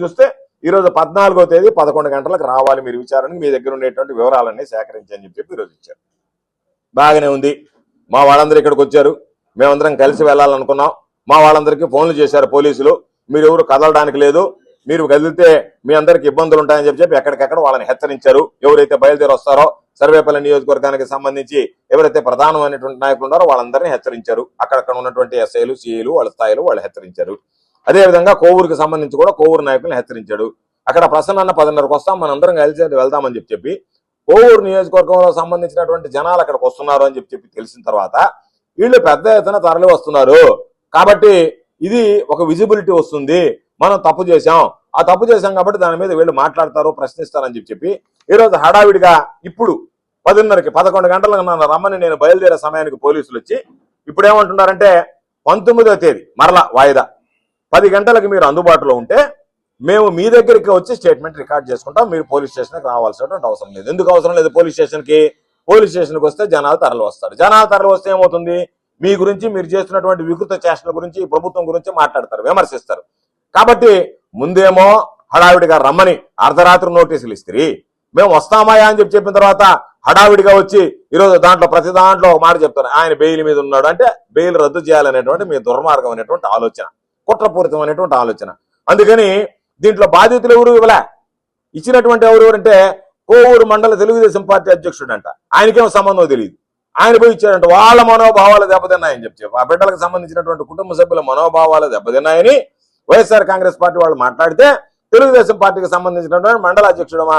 చూస్తే ఈరోజు పద్నాలుగో తేదీ పదకొండు గంటలకు రావాలి మీరు విచారణకి. మీ దగ్గర ఉండేటువంటి వివరాలన్నీ సేకరించని చెప్పి ఈరోజు ఇచ్చారు. బాగానే ఉంది. మా వాళ్ళందరూ ఇక్కడికి వచ్చారు. మేమందరం కలిసి వెళ్ళాలనుకున్నాం. మా వాళ్ళందరికీ ఫోన్లు చేశారు పోలీసులు. మీరు ఎవరు కదలడానికి లేదు. మీరు కదిలితే మీ అందరికి ఇబ్బందులు ఉంటాయని చెప్పి చెప్పి ఎక్కడికెక్కడ వాళ్ళని హెచ్చరించారు. ఎవరైతే బయలుదేరి వస్తారో సర్వేపల్లి నియోజకవర్గానికి సంబంధించి ఎవరైతే ప్రధానమైనటువంటి నాయకులు ఉన్నారో వాళ్ళందరినీ హెచ్చరించారు. అక్కడక్కడ ఉన్నటువంటి ఎస్ఐలు సిఐలు వాళ్ళ స్థాయిలు వాళ్ళు హెచ్చరించారు. అదేవిధంగా కోవూరుకి సంబంధించి కూడా కోవూరు నాయకులను హెచ్చరించాడు. అక్కడ ప్రసన్న అన్న పదిన్నరకు వస్తాం మనందరం కలిసి వెళ్దామని చెప్పి చెప్పి కోవూరు నియోజకవర్గంలో సంబంధించినటువంటి జనాలు అక్కడికి వస్తున్నారు అని చెప్పి చెప్పి తెలిసిన తర్వాత వీళ్ళు పెద్ద ఎత్తున తరలి వస్తున్నారు కాబట్టి ఇది ఒక విజిబిలిటీ వస్తుంది. మనం తప్పు చేశాం. ఆ తప్పు చేశాం కాబట్టి దాని మీద వీళ్ళు మాట్లాడతారు ప్రశ్నిస్తారని చెప్పి చెప్పి ఈ రోజు హడావిడిగా ఇప్పుడు పదిన్నరకి పదకొండు గంటలకు నన్ను రమ్మని నేను బయలుదేరే సమయానికి పోలీసులు వచ్చి ఇప్పుడు ఏమంటున్నారంటే పంతొమ్మిదో తేదీ మరలా వాయిదా. పది గంటలకు మీరు అందుబాటులో ఉంటే మేము మీ దగ్గరికి వచ్చి స్టేట్మెంట్ రికార్డ్ చేసుకుంటాం. మీరు పోలీస్ స్టేషన్కి రావాల్సినటువంటి అవసరం లేదు. ఎందుకు అవసరం లేదు పోలీస్ స్టేషన్కి? పోలీస్ స్టేషన్కి వస్తే జనాలు తరలి వస్తారు. జనాలు తరలి వస్తే ఏమవుతుంది? మీ గురించి మీరు చేస్తున్నటువంటి వికృత చేష్టల గురించి ఈ ప్రభుత్వం గురించి మాట్లాడతారు విమర్శిస్తారు. కాబట్టి ముందేమో హడావిడిగా రమ్మని అర్ధరాత్రి నోటీసులు ఇస్త్రీ. మేము వస్తామాయా అని చెప్పి చెప్పిన తర్వాత హడావిడిగా వచ్చి ఈరోజు దాంట్లో ప్రతి దాంట్లో ఒక మాట చెప్తారు ఆయన బెయిల్ మీద ఉన్నాడు అంటే బెయిల్ రద్దు చేయాలనేటువంటి మీ దుర్మార్గం అనేటువంటి ఆలోచన కుట్రపూరితమైనటువంటి ఆలోచన. అందుకని దీంట్లో బాధితులు ఎవరు ఇవ్వలే? ఇచ్చినటువంటి ఎవరు అంటే కోవూరు మండల తెలుగుదేశం పార్టీ అధ్యక్షుడు అంట ఆయనకేమో సంబంధం తెలియదు. ఆయన పోయి ఇచ్చాడంట వాళ్ళ మనోభావాలు దెబ్బతిన్నాయని చెప్పి ఆ బిడ్డలకు సంబంధించినటువంటి కుటుంబ సభ్యుల మనోభావాలు దెబ్బతిన్నాయని వైఎస్ఆర్ కాంగ్రెస్ పార్టీ వాళ్ళు మాట్లాడితే తెలుగుదేశం పార్టీకి సంబంధించినటువంటి మండల అధ్యక్షుడు మా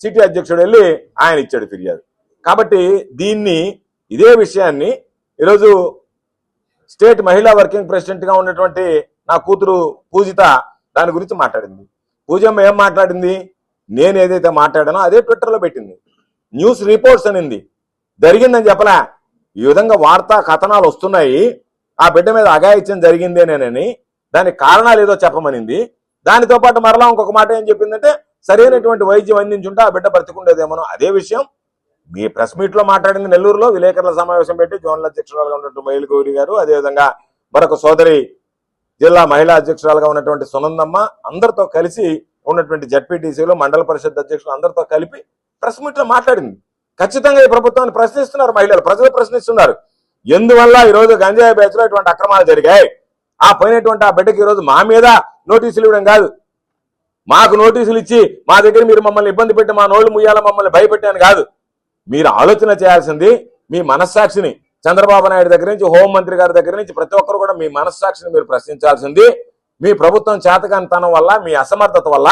సిటీ అధ్యక్షుడు వెళ్ళి ఆయన ఇచ్చాడు ఫిర్యాదు. కాబట్టి దీన్ని ఇదే విషయాన్ని ఈరోజు స్టేట్ మహిళా వర్కింగ్ ప్రెసిడెంట్గా ఉన్నటువంటి నా కూతురు పూజిత దాని గురించి మాట్లాడింది. పూజమ్మ ఏం మాట్లాడింది? నేను ఏదైతే మాట్లాడానో అదే ట్విట్టర్లో పెట్టింది. న్యూస్ రిపోర్ట్స్ అనింది. జరిగిందని చెప్పలే. ఈ విధంగా వార్తా కథనాలు వస్తున్నాయి. ఆ బిడ్డ మీద అఘాయిత్యం జరిగిందేనేనని దానికి కారణాలు ఏదో చెప్పమనింది. దానితో పాటు మరలా ఇంకొక మాట ఏం చెప్పిందంటే సరైనటువంటి వైద్యం అందించుంటే ఆ బిడ్డ బ్రతికుండేదేమోనో. అదే విషయం. మీ ప్రెస్ మీట్లో మాట్లాడింది నెల్లూరులో విలేకరుల సమావేశం పెట్టి జోనల్ అధ్యక్షురాలుగా ఉన్నటువంటి మహిళ గౌరి గారు అదేవిధంగా మరొక సోదరి జిల్లా మహిళా అధ్యక్షురాలుగా ఉన్నటువంటి సునందమ్మ అందరితో కలిసి ఉన్నటువంటి జడ్పీటీసీలో మండల పరిషత్ అధ్యక్షులు అందరితో కలిపి ప్రెస్ మీట్లో మాట్లాడింది. ఖచ్చితంగా ఈ ప్రభుత్వాన్ని ప్రశ్నిస్తున్నారు మహిళలు. ప్రజలు ప్రశ్నిస్తున్నారు. ఎందువల్ల ఈ రోజు గంజాయి బ్యాచ్లో ఇటువంటి అక్రమాలు జరిగాయి? ఆ పోయినటువంటి ఆ బిడ్డకి ఈ రోజు మా మీద నోటీసులు ఇవ్వడం కాదు. మాకు నోటీసులు ఇచ్చి మా దగ్గర మీరు మమ్మల్ని ఇబ్బంది పెట్టి మా నోళ్ళు ముయ్యాల మమ్మల్ని భయపెట్టాను కాదు. మీరు ఆలోచన చేయాల్సింది మీ మనస్సాక్షిని చంద్రబాబు నాయుడు దగ్గర నుంచి హోంమంత్రి గారి దగ్గర నుంచి ప్రతి ఒక్కరు కూడా మీ మనస్సాక్షిని మీరు ప్రశ్నించాల్సింది. మీ ప్రభుత్వం చేతకానితనం వల్ల మీ అసమర్థత వల్ల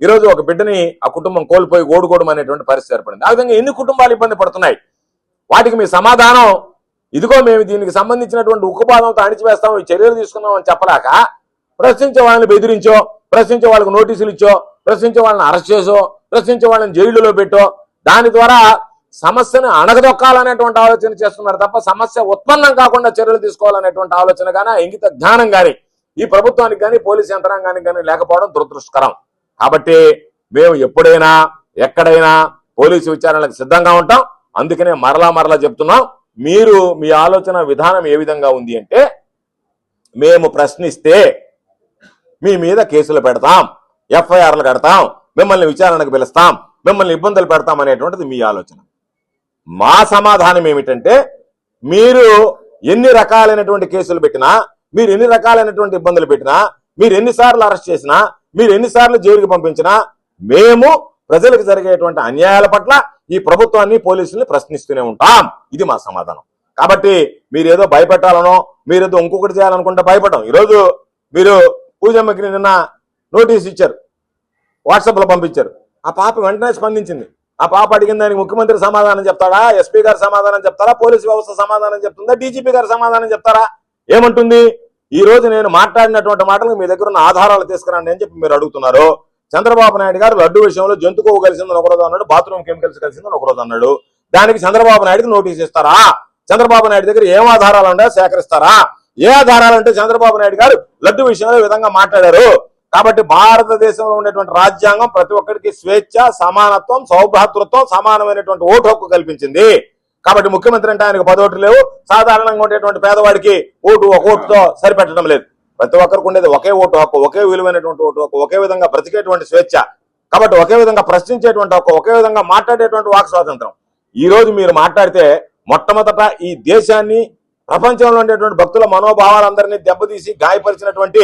ఈరోజు ఒక బిడ్డని ఆ కుటుంబం కోల్పోయి ఓడుకోవడం అనేటువంటి పరిస్థితి ఏర్పడింది. ఆ విధంగా ఎన్ని కుటుంబాలు ఇబ్బంది పడుతున్నాయి? వాటికి మీ సమాధానం ఇదిగో మేము దీనికి సంబంధించినటువంటి ఉక్కుపాదంతో అణిచివేస్తాం ఈ చర్యలు తీసుకున్నాం అని చెప్పలేక ప్రశ్నించే వాళ్ళని బెదిరించో ప్రశ్నించే వాళ్ళకి నోటీసులు ఇచ్చో ప్రశ్నించే వాళ్ళని అరెస్ట్ చేసో ప్రశ్నించే వాళ్ళని జైలులో పెట్టో దాని ద్వారా సమస్యను అణగదొక్కాలనేటువంటి ఆలోచన చేస్తున్నారు తప్ప సమస్య ఉత్పన్నం కాకుండా చర్యలు తీసుకోవాలనేటువంటి ఆలోచన కానీ ఇంగిత జ్ఞానం కానీ ఈ ప్రభుత్వానికి కానీ పోలీస్ యంత్రాంగానికి కానీ లేకపోవడం దురదృష్టకరం. కాబట్టి మేము ఎప్పుడైనా ఎక్కడైనా పోలీసు విచారణలకు సిద్ధంగా ఉంటాం. అందుకనే మరలా మరలా చెప్తున్నాం. మీరు మీ ఆలోచన విధానం ఏ విధంగా ఉంది అంటే మేము ప్రశ్నిస్తే మీ మీద కేసులు పెడతాం ఎఫ్ఐఆర్లు కడతాం మిమ్మల్ని విచారణకు పిలుస్తాం మిమ్మల్ని ఇబ్బందులు పెడతాం అనేటువంటిది మీ ఆలోచన. మా సమాధానం ఏమిటంటే మీరు ఎన్ని రకాలైనటువంటి కేసులు పెట్టినా మీరు ఎన్ని రకాలైనటువంటి ఇబ్బందులు పెట్టినా మీరు ఎన్నిసార్లు అరెస్ట్ చేసినా మీరు ఎన్నిసార్లు జైలుకి పంపించినా మేము ప్రజలకు జరిగేటువంటి అన్యాయాల పట్ల ఈ ప్రభుత్వాన్ని పోలీసుల్ని ప్రశ్నిస్తూనే ఉంటాం. ఇది మా సమాధానం. కాబట్టి మీరు ఏదో భయపెట్టాలనో మీరు ఏదో ఇంకొకటి చేయాలనుకుంటే భయపడడం. ఈరోజు మీరు పూజమ్మకి నిన్న నోటీస్ ఇచ్చారు. వాట్సాప్లో పంపించారు. ఆ పాప వెంటనే స్పందించింది. ఆ పాప అడిగిన దానికి ముఖ్యమంత్రి సమాధానం చెప్తాడా? ఎస్పీ గారు సమాధానం చెప్తారా? పోలీసు వ్యవస్థ సమాధానం చెప్తుందా? డీజీపీ గారు సమాధానం చెప్తారా? ఏమంటుంది? ఈ రోజు నేను మాట్లాడినటువంటి మాటలకు మీ దగ్గర ఉన్న ఆధారాలు తీసుకురండి అని చెప్పి మీరు అడుగుతున్నారు. చంద్రబాబు నాయుడు గారు లడ్డు విషయంలో జంతు కలిసిందని ఒకరోజు అన్నాడు బాత్రూమ్ కెమికల్స్ కలిసిందని ఒకరోజు అన్నాడు. దానికి చంద్రబాబు నాయుడుకి నోటీస్ ఇస్తారా? చంద్రబాబు నాయుడు దగ్గర ఏం ఆధారాలు ఉన్నాయో సేకరిస్తారా? ఏ ఆధారాలు అంటే చంద్రబాబు నాయుడు గారు లడ్డు విషయంలో విధంగా మాట్లాడారు. కాబట్టి భారతదేశంలో ఉండేటువంటి రాజ్యాంగం ప్రతి ఒక్కరికి స్వేచ్ఛ సమానత్వం సౌభ్రాతృత్వం సమానమైనటువంటి ఓటు హక్కు కల్పించింది. కాబట్టి ముఖ్యమంత్రి అంటే ఆయనకు పదోట్లు లేవు. సాధారణంగా ఉండేటువంటి పేదవాడికి ఓటు ఒక ఓటుతో సరిపెట్టడం లేదు. ప్రతి ఒక్కరికి ఉండేది ఒకే ఓటు హక్కు ఒకే విలువైనటువంటి ఓటు హక్కు ఒకే విధంగా బ్రతికేటువంటి స్వేచ్ఛ. కాబట్టి ఒకే విధంగా ప్రశ్నించేటువంటి హక్కు ఒకే విధంగా మాట్లాడేటువంటి వాక్ స్వాతంత్రం. ఈ రోజు మీరు మాట్లాడితే మొట్టమొదట ఈ దేశాన్ని ప్రపంచంలో ఉండేటువంటి భక్తుల మనోభావాలందరినీ దెబ్బతీసి గాయపరిచినటువంటి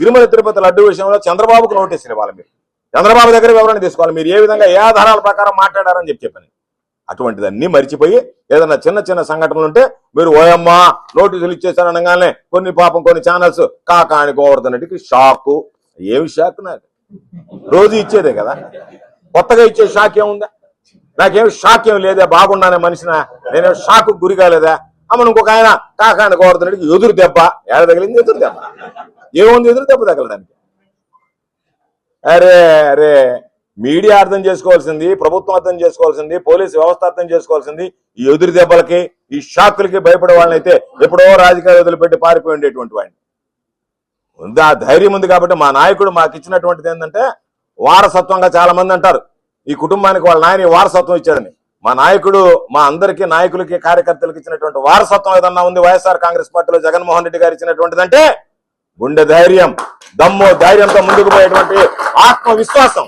తిరుమల తిరుపతి లడ్డు విషయంలో చంద్రబాబుకు నోటీసులు ఇవ్వాలి మీరు. చంద్రబాబు దగ్గర వివరణ తీసుకోవాలి? మీరు ఏ విధంగా ఏ ఆధారాల ప్రకారం మాట్లాడారని చెప్పి చెప్పాను అటువంటిదన్నీ మర్చిపోయి ఏదైనా చిన్న చిన్న సంఘటనలు ఉంటే మీరు ఓయమ్మా నోటీసులు ఇచ్చేసాను అనగానే కొన్ని పాపం కొన్ని ఛానల్స్ కాకాని గోవర్ధన్ రెడ్డికి షాకు. ఏమి షాక్ నాకు? రోజు ఇచ్చేదే కదా. కొత్తగా ఇచ్చే షాక్ ఏముందా? నాకేం షాక్ ఏం లేదే బాగున్నానే మనిషిన? నేనేం షాక్ గురి కాలేదా? అమ్మ ఇంకొక ఆయన కాకాని గోవర్ధన్ ఎదురు దెబ్బ. ఏడ తగిలింది? ఎదురు దెబ్బ. ఏముంది? ఎదురు దెబ్బ తగలడానికి. అరే అరే. మీడియా అర్థం చేసుకోవాల్సింది ప్రభుత్వం అర్థం చేసుకోవాల్సింది పోలీసు వ్యవస్థ అర్థం చేసుకోవాల్సింది. ఈ ఎదురు దెబ్బలకి ఈ షాకులకి భయపడే వాళ్ళని అయితే ఎప్పుడో రాజకీయ వదిలిపెట్టి పారిపోయి ఉండేటువంటి వాడిని. ఉంది ఆ ధైర్యం ఉంది కాబట్టి మా నాయకుడు మాకు ఇచ్చినటువంటిది ఏంటంటే వారసత్వంగా చాలా మంది అంటారు. ఈ కుటుంబానికి వాళ్ళ నాయన వారసత్వం ఇచ్చాడని మా నాయకుడు మా అందరికీ నాయకులకి కార్యకర్తలకు ఇచ్చినటువంటి వారసత్వం ఏదన్నా ఉంది వైఎస్ఆర్ కాంగ్రెస్ పార్టీలో జగన్మోహన్ రెడ్డి గారు ఇచ్చినటువంటిదంటే గుండె ధైర్యం దమ్ము ధైర్యంతో ముందుకు పోయేటువంటి ఆత్మవిశ్వాసం.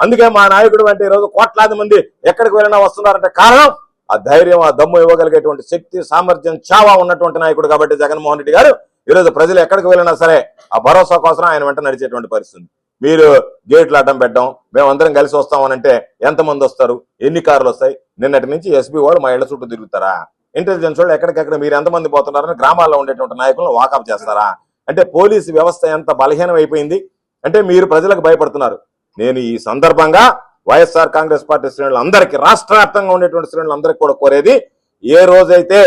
అందుకే మా నాయకుడు అంటే ఈరోజు కోట్లాది మంది ఎక్కడికి వెళ్ళినా వస్తున్నారంటే కారణం ఆ ధైర్యం ఆ దమ్ము ఇవ్వగలిగేటువంటి శక్తి సామర్థ్యం చావా ఉన్నటువంటి నాయకుడు కాబట్టి జగన్మోహన్ రెడ్డి గారు ఈరోజు ప్రజలు ఎక్కడికి వెళ్ళినా సరే ఆ భరోసా కోసం ఆయన వెంట నడిచేటువంటి పరిస్థితి. మీరు గేట్లు అడ్డం పెట్టడం మేమందరం కలిసి వస్తామనంటే ఎంతమంది వస్తారు ఎన్ని కార్లు వస్తాయి నిన్నటి నుంచి ఎస్పీ వాళ్ళు మా ఇళ్ళ చుట్టూ తిరుగుతారా? ఇంటెలిజెన్స్ వాళ్ళు ఎక్కడికెక్కడ మీరు ఎంతమంది పోతున్నారని గ్రామాల్లో ఉండేటువంటి నాయకులను వాకప్ చేస్తారా? అంటే పోలీసు వ్యవస్థ ఎంత బలహీనం అయిపోయింది అంటే మీరు ప్రజలకు భయపడుతున్నారు. నేను ఈ సందర్భంగా వైఎస్ఆర్ కాంగ్రెస్ పార్టీ శ్రేణులందరికీ రాష్ట్ర వ్యాప్తంగా ఉండేటువంటి శ్రేణులందరికీ కూడా కోరేది ఏ రోజైతే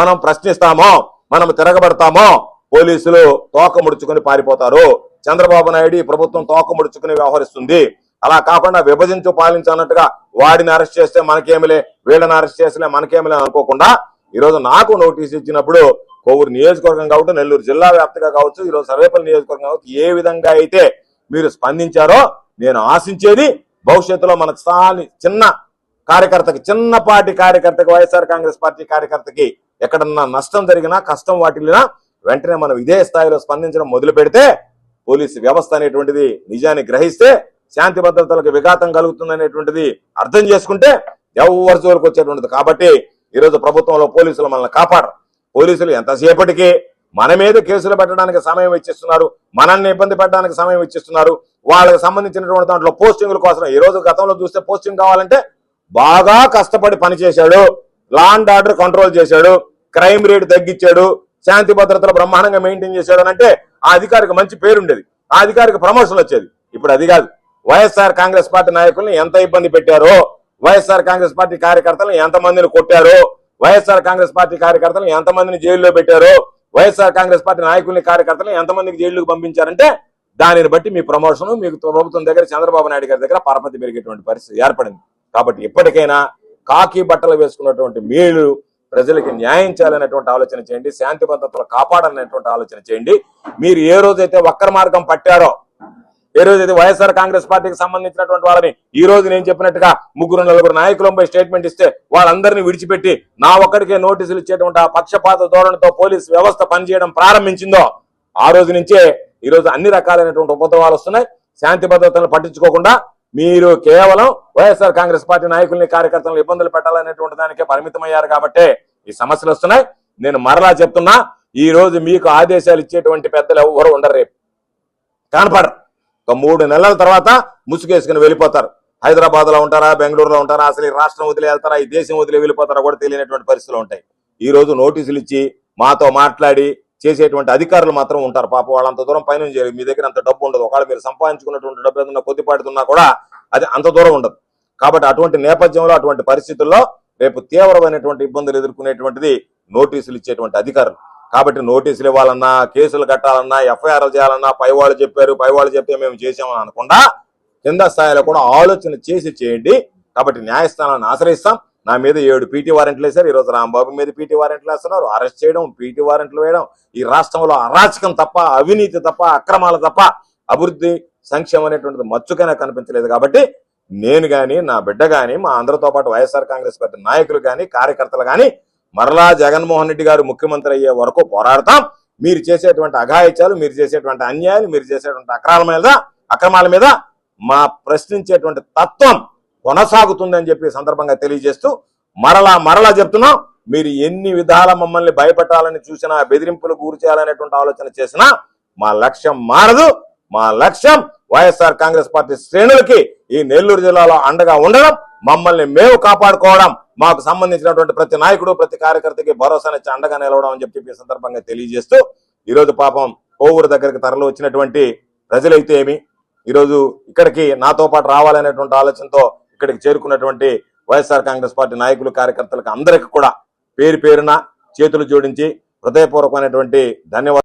మనం ప్రశ్నిస్తామో మనం తిరగబడతామో పోలీసులు తోక ముడుచుకుని పారిపోతారు. చంద్రబాబు నాయుడు ప్రభుత్వం తోక ముడుచుకుని వ్యవహరిస్తుంది. అలా కాకుండా విభజించు పాలించన్నట్టుగా వాడిని అరెస్ట్ చేస్తే మనకేమిలే వీళ్ళని అరెస్ట్ చేస్తే మనకేమిలే అనుకోకుండా ఈరోజు నాకు నోటీస్ ఇచ్చినప్పుడు కొవ్వూరు నియోజకవర్గం కావచ్చు నెల్లూరు జిల్లా వ్యాప్తిగా కావచ్చు ఈ రోజు సర్వేపల్లి నియోజకవర్గం కావచ్చు ఏ విధంగా అయితే మీరు స్పందించారో నేను ఆశించేది భవిష్యత్తులో మన స్థాని చిన్న కార్యకర్తకి చిన్నపాటి కార్యకర్తకి వైఎస్ఆర్ కాంగ్రెస్ పార్టీ కార్యకర్తకి ఎక్కడన్నా నష్టం జరిగినా కష్టం వాటిల్లినా వెంటనే మనం ఇదే స్థాయిలో స్పందించడం మొదలు పెడితే పోలీసు వ్యవస్థ అనేటువంటిది నిజాన్ని గ్రహిస్తే శాంతి భద్రతలకు విఘాతం కలుగుతుందనేటువంటిది అర్థం చేసుకుంటే ఎవరి జోలికి వచ్చేటువంటిది కాబట్టి ఈరోజు ప్రభుత్వంలో పోలీసులు మనల్ని కాపాడరు. పోలీసులు ఎంతసేపటికి మన మీద కేసులు పెట్టడానికి సమయం ఇచ్చిస్తున్నారు మనల్ని ఇబ్బంది పెట్టడానికి సమయం ఇచ్చిస్తున్నారు. వాళ్ళకి సంబంధించినటువంటి దాంట్లో పోస్టింగ్ల కోసం ఈ రోజు గతంలో చూస్తే పోస్టింగ్ కావాలంటే బాగా కష్టపడి పనిచేశాడు లా అండ్ ఆర్డర్ కంట్రోల్ చేశాడు క్రైమ్ రేట్ తగ్గించాడు శాంతి భద్రతలు బ్రహ్మాండంగా మెయింటైన్ చేశాడు అంటే ఆ అధికారికి మంచి పేరు ఉండేది ఆ అధికారికి ప్రమోషన్ వచ్చేది. ఇప్పుడు అది కాదు. వైఎస్ఆర్ కాంగ్రెస్ పార్టీ నాయకుల్ని ఎంత ఇబ్బంది పెట్టారో వైఎస్ఆర్ కాంగ్రెస్ పార్టీ కార్యకర్తలను ఎంత మందిని కొట్టారో వైఎస్ఆర్ కాంగ్రెస్ పార్టీ కార్యకర్తలను ఎంతమందిని జైల్లో పెట్టారో వైఎస్ఆర్ కాంగ్రెస్ పార్టీ నాయకుల్ని కార్యకర్తలను ఎంతమందికి జైళ్ళకు పంపించారంటే దానిని బట్టి మీ ప్రమోషన్ మీకు ప్రభుత్వం దగ్గర చంద్రబాబు నాయుడు గారి దగ్గర పరపతి పెరిగేటువంటి పరిస్థితి ఏర్పడింది. కాబట్టి ఇప్పటికైనా కాకి బట్టలు వేసుకున్నటువంటి మీరు ప్రజలకి న్యాయం చేయాలనేటువంటి ఆలోచన చేయండి శాంతి భద్రతలు కాపాడాలనేటువంటి ఆలోచన చేయండి. మీరు ఏ రోజైతే వక్ర మార్గం పట్టారో ఏ రోజైతే వైఎస్ఆర్ కాంగ్రెస్ పార్టీకి సంబంధించినటువంటి వాళ్ళని ఈ రోజు నేను చెప్పినట్టుగా ముగ్గురు నలుగురు నాయకులంపై స్టేట్మెంట్ ఇస్తే వాళ్ళందరినీ విడిచిపెట్టి నా ఒక్కడికే నోటీసులు ఇచ్చేటువంటి ఆ పక్షపాత ధోరణితో పోలీస్ వ్యవస్థ పనిచేయడం ప్రారంభించిందో ఆ రోజు నుంచే ఈ రోజు అన్ని రకాలైనటువంటి ఉపద్రవాలు వస్తున్నాయి. శాంతి భద్రతలను పట్టించుకోకుండా మీరు కేవలం వైఎస్ఆర్ కాంగ్రెస్ పార్టీ నాయకుల్ని కార్యకర్తలను ఇబ్బందులు పెట్టాలనేటువంటి దానికే పరిమితమయ్యారు కాబట్టి ఈ సమస్యలు వస్తున్నాయి. నేను మరలా చెప్తున్నా ఈ రోజు మీకు ఆదేశాలు ఇచ్చేటువంటి పెద్దలు ఎవరు ఉండరు రేపు. కనపడరు. ఒక మూడు నెలల తర్వాత ముసుగేసుకుని వెళ్ళిపోతారు. హైదరాబాద్లో ఉంటారా బెంగళూరులో ఉంటారా అసలు ఈ రాష్ట్రం వదిలి వెళ్తారా ఈ దేశం వదిలి వెళ్ళిపోతారా కూడా తెలియనటువంటి పరిస్థితులు ఉంటాయి. ఈ రోజు నోటీసులు ఇచ్చి మాతో మాట్లాడి చేసేటువంటి అధికారులు మాత్రం ఉంటారు. పాప వాళ్ళంత దూరం పైన చేయరు మీ దగ్గర అంత డబ్బు ఉండదు. ఒకవేళ మీరు సంపాదించుకున్నటువంటి డబ్బు ఏదైనా కొద్దిపాటుతున్నా కూడా అది అంత దూరం ఉండదు. కాబట్టి అటువంటి నేపథ్యంలో అటువంటి పరిస్థితుల్లో రేపు తీవ్రమైనటువంటి ఇబ్బందులు ఎదుర్కొనేటువంటిది నోటీసులు ఇచ్చేటువంటి అధికారులు. కాబట్టి నోటీసులు ఇవ్వాలన్నా కేసులు కట్టాలన్నా ఎఫ్ఐఆర్లు చేయాలన్నా పై వాళ్ళు చెప్పారు పై వాళ్ళు చెప్తే మేము చేసామని అనకుండా కింద స్థాయిలో కూడా ఆలోచన చేసి చేయండి. కాబట్టి న్యాయస్థానాన్ని ఆశ్రయిస్తాం. నా మీద ఏడు పీటీ వారెంట్లు వేశారు. ఈరోజు రాంబాబు మీద పీటీ వారెంట్లు వేస్తున్నారు. అరెస్ట్ చేయడం పీటీ వారెంట్లు వేయడం ఈ రాష్ట్రంలో అరాచకం తప్ప అవినీతి తప్ప అక్రమాలు తప్ప అభివృద్ధి సంక్షేమం అనేటువంటిది మచ్చుకైనా కనిపించలేదు కాబట్టి నేను కానీ నా బిడ్డ గాని మా అందరితో పాటు వైఎస్ఆర్ కాంగ్రెస్ పార్టీ నాయకులు కానీ కార్యకర్తలు కానీ మరలా జగన్మోహన్ రెడ్డి గారు ముఖ్యమంత్రి అయ్యే వరకు పోరాడతాం. మీరు చేసేటువంటి అఘాయిత్యాలు మీరు చేసేటువంటి అన్యాయాలు మీరు చేసేటువంటి అక్రమాల మీద అక్రమాల మీద మా ప్రశ్నించేటువంటి తత్వం కొనసాగుతుందని చెప్పి సందర్భంగా తెలియజేస్తూ మరలా మరలా చెప్తున్నాం. మీరు ఎన్ని విధాల మమ్మల్ని భయపెట్టాలని చూసినా బెదిరింపులు గురి చేయాలనేటువంటి ఆలోచన చేసినా మా లక్ష్యం మారదు. మా లక్ష్యం వైఎస్ఆర్ కాంగ్రెస్ పార్టీ శ్రేణులకి ఈ నెల్లూరు జిల్లాలో అండగా ఉండడం మమ్మల్ని మేము కాపాడుకోవడం మాకు సంబంధించినటువంటి ప్రతి నాయకుడు ప్రతి కార్యకర్తకి భరోసానిచ్చి అండగా నిలవడం అని చెప్పి సందర్భంగా తెలియజేస్తూ ఈరోజు పాపం కోవూరు దగ్గరికి తరలి వచ్చినటువంటి ప్రజలైతే ఏమి? ఈరోజు ఇక్కడికి నాతో పాటు రావాలనేటువంటి ఆలోచనతో ఇక్కడికి చేరుకున్నటువంటి వైఎస్ఆర్ కాంగ్రెస్ పార్టీ నాయకులు కార్యకర్తలకు అందరికీ కూడా పేరు పేరున చేతులు జోడించి హృదయపూర్వకమైనటువంటి ధన్యవాదాలు.